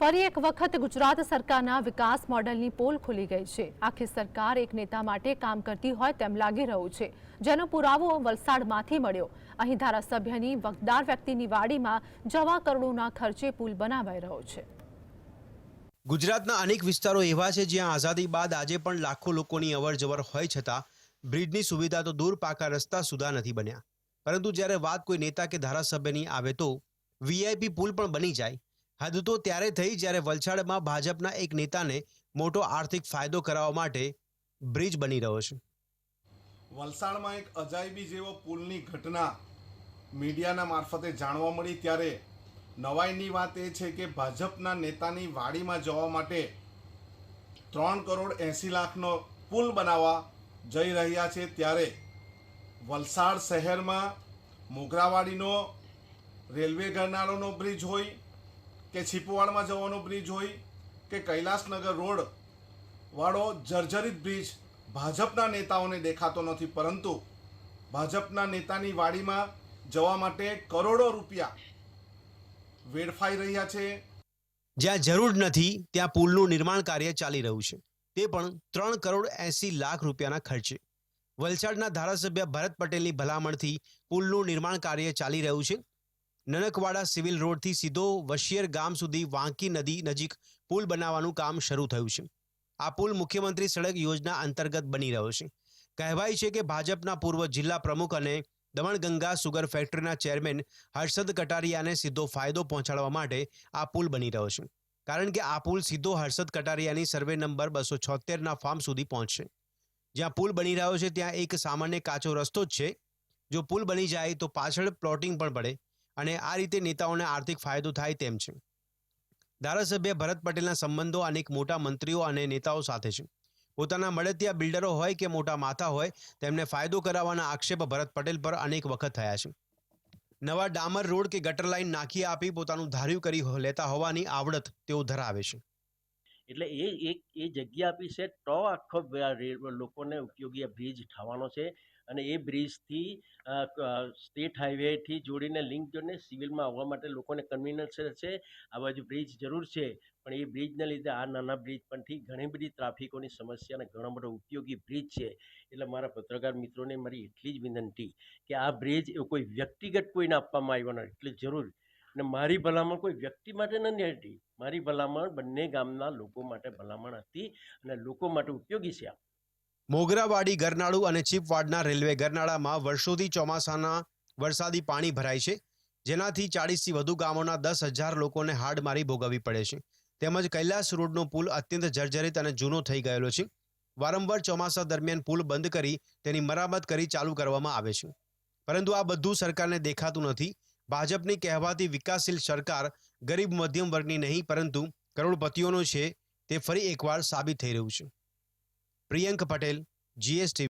ફરી એક વખત ગુજરાત સરકારના વિકાસ મોડલની પોલ ખુલી ગઈ છે. આખી સરકાર એક નેતા માટે કામ કરતી હોય તેમ લાગી રહ્યું છે. જેનો પુરાવો વલસાડમાંથી મળ્યો. અહીં ધારાસભ્યની વકદાર વ્યક્તિની વાડીમાં જવા કરોડોના ખર્ચે પુલ બનાવાઈ રહ્યો છે. ગુજરાતના અનેક વિસ્તારો એવા છે જ્યાં આઝાદી બાદ આજે પણ લાખો લોકોની અવરજવર હોય છતાં બ્રિજની સુવિધા તો દૂર પાકા રસ્તા સુધા નથી બન્યા. પરંતુ જ્યારે વાત કોઈ નેતા કે ધારાસભ્યની આવે તો વીઆઈપી પુલ પણ બની જાય. હદ તો ત્યારે થઈ જ્યારે વલસાડમાં ભાજપના એક નેતાને મોટો આર્થિક ફાયદો કરાવવા માટે બ્રિજ બની રહ્યો છે. વલસાડમાં એક અજાયબી જેવો પુલની ઘટના મીડિયાના મારફતે જાણવા મળી ત્યારે નવાઈની વાત એ છે કે ભાજપના નેતાની વાડીમાં જવા માટે ત્રણ કરોડ એંસી લાખનો પુલ બનાવવા જઈ રહ્યા છે ત્યારે વલસાડ શહેરમાં મોગરાવાડીનો રેલવે ગરનાળોનો બ્રિજ હોય કે છીપવાડમાં જવાનો બ્રિજ હોય કે કૈલાસનગર રોડ વાળો જર્જરિત બ્રિજ ભાજપના નેતાઓને દેખાતો નથી, પરંતુ ભાજપના નેતાની વાડીમાં જવા માટે કરોડો રૂપિયા વેડફાઈ રહ્યા છે. જ્યાં જરૂર નથી, ત્યાં પુલનું નિર્માણ કાર્ય ચાલી રહ્યું છે. તે પણ ત્રણ કરોડ એંસી લાખ રૂપિયાના ખર્ચે. વલસાડના ધારાસભ્ય ભરત પટેલની ભલામણથી પુલનું નિર્માણ કાર્ય ચાલી રહ્યું છે. નનકવાડા સિવિલ રોડથી સીધો વશિયર ગામ સુધી વાંકી નદી નજીક પુલ બનાવવાનું કામ શરૂ થયું છે. આ પુલ મુખ્યમંત્રી સડક યોજના અંતર્ગત બની રહ્યો છે. કહેવાય છે કે ભાજપના પૂર્વ જિલ્લા પ્રમુખ અને દમણગંગા સુગર ફેક્ટરીના ચેરમેન હર્ષદ કટારિયાને સીધો ફાયદો પહોંચાડવા માટે આ પુલ બની રહ્યો છે. કારણ કે આ પુલ સીધો હર્ષદ કટારિયાની સર્વે નંબર બસો છોતેરના ફાર્મ સુધી પહોંચશે. જ્યાં પુલ બની રહ્યો છે ત્યાં એક સામાન્ય કાચો રસ્તો જ છે. જો પુલ બની જાય તો પાછળ પ્લોટિંગ પણ પડે. અને આ રીતે નેતાઓને આર્થિક ફાયદો થાય તેમ છે. ધારાસભ્ય ભરત પટેલના સંબંધો અનેક મોટા મંત્રીઓ અને નેતાઓ સાથે છે. પોતાના મળતિયા બિલ્ડરો હોય કે મોટા માથા હોય, તેમને ફાયદો કરાવવાના આક્ષેપ ભરત પટેલ પર અનેક વખત થયા છે. નવા ડામર રોડ કે ગટર લાઇન નાખી આપી પોતાનું ધાર્યું કરી લેતા હોવાની આવડત તેઓ ધરાવે છે. એટલે એ એક એ જગ્યા આપી છે, તો આખો લોકોને ઉપયોગી બ્રિજ થવાનો છે. અને એ બ્રિજથી સ્ટેટ હાઈવેથી જોડીને લિંક જોડીને સિવિલમાં આવવા માટે લોકોને કન્વીનન્સ છે આ બાજુ બ્રિજ જરૂર છે. પણ એ બ્રિજને લીધે આ નાના બ્રિજ પરથી ઘણી બધી ટ્રાફિકોની સમસ્યા અને ઘણો બધો ઉપયોગી બ્રિજ છે. એટલે મારા પત્રકાર મિત્રોને મારી એટલી જ વિનંતી કે આ બ્રિજ એ કોઈ વ્યક્તિગત કોઈને આપવામાં આવ્યો નથી એટલે જરૂર અને મારી ભલામણ કોઈ વ્યક્તિ માટે નથી હતી મારી ભલામણ બંને ગામના લોકો માટે ભલામણ હતી અને લોકો માટે ઉપયોગી છે મોગરાવાડી, ગરનાળું અને ચીપવાડના રેલવે ગરનાળામાં વર્ષોથી ચોમાસાના વરસાદી પાણી ભરાય છે. જેનાથી ચાળીસથી વધુ ગામોના દસ હજાર લોકોને હાડમારી ભોગવવી પડે છે. તેમજ કૈલાસ રોડનો પુલ અત્યંત જર્જરિત અને જૂનો થઈ ગયેલો છે. વારંવાર ચોમાસા દરમિયાન પુલ બંધ કરી તેની મરામત કરી ચાલુ કરવામાં આવે છે. પરંતુ આ બધું સરકારને દેખાતું નથી. ભાજપની કહેવાતી વિકાસશીલ સરકાર ગરીબ મધ્યમ વર્ગની નહીં, પરંતુ કરોડપતિઓનો છે તે ફરી એકવાર સાબિત થઈ રહ્યું છે. પ્રિયંક પટેલ જીએસટી